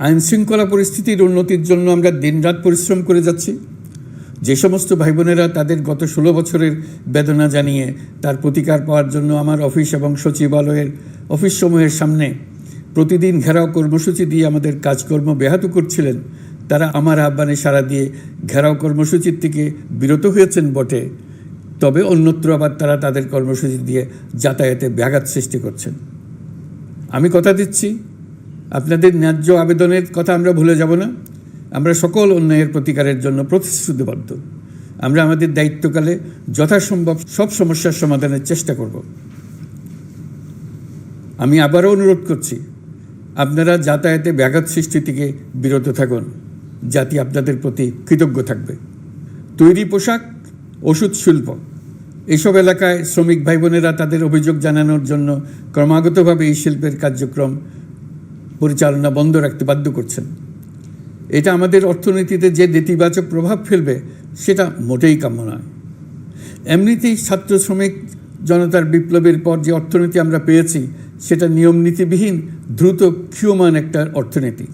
আইন শৃঙ্খলা পরিস্থিতির উন্নতির জন্য আমরা দিনরাত পরিশ্রম করে যাচ্ছি। যে সমস্ত ভাই বোনেরা তাদের গত ষোলো বছরের বেদনা জানিয়ে তার প্রতিকার পাওয়ার জন্য আমার অফিস এবং সচিবালয়ের অফিস সমূহের সামনে প্রতিদিন ঘেরাও কর্মসূচি দিয়ে আমাদের কাজকর্ম ব্যাহত করছিলেন, তারা আমার আহ্বানে সাড়া দিয়ে ঘেরাও কর্মসূচির থেকে বিরত হয়েছেন বটে। তবে অন্যত্র আবার তারা তাদের কর্মসূচি দিয়ে যাতায়াতে ব্যাঘাত সৃষ্টি করছেন। আমি কথা দিচ্ছি আপনাদের ন্যায্য আবেদনের কথা আমরা ভুলে যাব না। আমরা সকল অন্যায়ের প্রতিকারের জন্য প্রতিশ্রুতিবদ্ধ। আমরা আমাদের দায়িত্বকালে যথাসম্ভব সব সমস্যার সমাধানের চেষ্টা করব। আমি আবারও অনুরোধ করছি, আপনারা যাতায়াতে ব্যাঘাত সৃষ্টি থেকে বিরত থাকুন। জাতি আপনাদের প্রতি কৃতজ্ঞ থাকবে। তৈরি পোশাক, ওষুধ, শিল্প, এসব এলাকায় শ্রমিক ভাই বোনেরা তাদের অভিযোগ জানানোর জন্য ক্রমাগতভাবে এই শিল্পের কার্যক্রম পরিচালনা বন্ধ রাখতে বাধ্য করছেন। এটা আমাদের অর্থনীতিতে যে নেতিবাচক প্রভাব ফেলবে, সেটা মোটেই কাম্য নয়। এমনিতেই ছাত্র শ্রমিক জনতার বিপ্লবের পর যে অর্থনীতি আমরা পেয়েছি, সেটা নিয়ম নীতিবিহীন, দ্রুত ক্ষীয়মান একটা অর্থনীতি।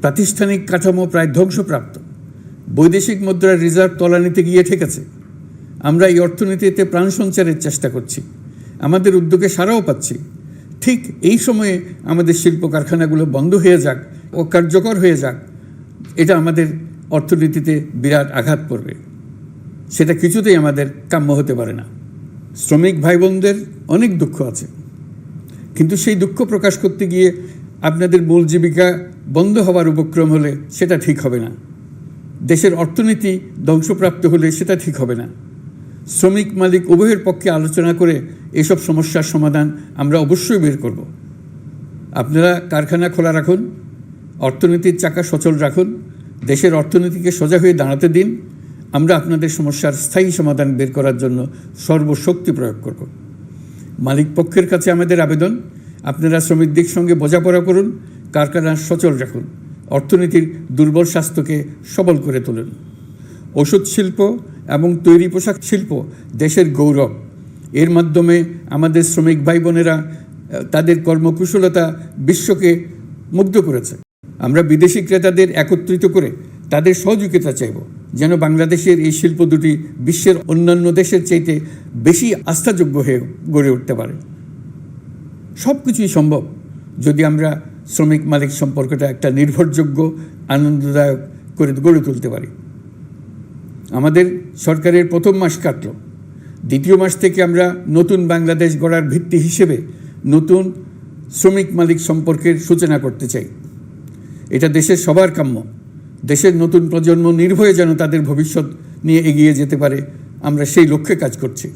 প্রাতিষ্ঠানিক কাঠামো প্রায় ধ্বংসপ্রাপ্ত। বৈদেশিক মুদ্রার রিজার্ভ তলানিতে গিয়ে ঠেকেছে। আমরা এই অর্থনীতিতে প্রাণ সঞ্চারের চেষ্টা করছি। আমাদের উদ্যোগে সারাও পাচ্ছি। ঠিক এই সময়ে আমাদের শিল্প কারখানাগুলো বন্ধ হয়ে যাক ও কার্যকর হয়ে যাক, এটা আমাদের অর্থনীতিতে বিরাট আঘাত পড়বে সেটা কিছুতেই আমাদের কাম্য হতে পারে না। শ্রমিক ভাই বোনদের অনেক দুঃখ আছে। কিন্তু সেই দুঃখ প্রকাশ করতে গিয়ে আপনাদের মূল জীবিকা বন্ধ হওয়ার উপক্রম হলে সেটা ঠিক হবে না। দেশের অর্থনীতি ধ্বংসপ্রাপ্ত হলে সেটা ঠিক হবে না। শ্রমিক মালিক উভয়ের পক্ষে আলোচনা করে এসব সমস্যার সমাধান আমরা অবশ্যই বের করব। আপনারা কারখানা খোলা রাখুন, অর্থনীতির চাকা সচল রাখুন, দেশের অর্থনীতিকে সোজা হয়ে দাঁড়াতে দিন। আমরা আপনাদের সমস্যার স্থায়ী সমাধান বের করার জন্য সর্বশক্তি প্রয়োগ করব। মালিক পক্ষের কাছে আমাদের আবেদন, আপনারা শ্রমিকদের সঙ্গে বোঝাপড়া করুন, কারখানা সচল রাখুন, অর্থনীতির দুর্বল স্বাস্থ্যকে সবল করে তুলুন। ওষুধ শিল্প এবং তৈরি পোশাক শিল্প দেশের গৌরব। এর মাধ্যমে আমাদের শ্রমিক ভাই বোনেরা তাদের কর্মকুশলতা বিশ্বকে মুগ্ধ করেছে। আমরা বিদেশি ক্রেতাদের একত্রিত করে তাদের সহযোগিতা চাইব, যেন বাংলাদেশের এই শিল্প দুটি বিশ্বের অন্যান্য দেশের চাইতে বেশি আস্থাযোগ্য হয়ে গড়ে উঠতে পারে। সব কিছুই সম্ভব যদি আমরা শ্রমিক মালিক সম্পর্কটা একটা নির্ভরযোগ্য, আনন্দদায়ক করে গড়ে তুলতে পারি। আমাদের সরকারের প্রথম মাস কাটল। দ্বিতীয় মাস থেকে আমরা নতুন বাংলাদেশ গড়ার ভিত্তি হিসেবে নতুন শ্রমিক মালিক সম্পর্কের সূচনা করতে চাই। এটা দেশের সবার কাম্য। দেশের নতুন প্রজন্ম নির্ভয়ে যেন তাদের ভবিষ্যৎ নিয়ে এগিয়ে যেতে পারে, আমরা সেই লক্ষ্যে কাজ করছি।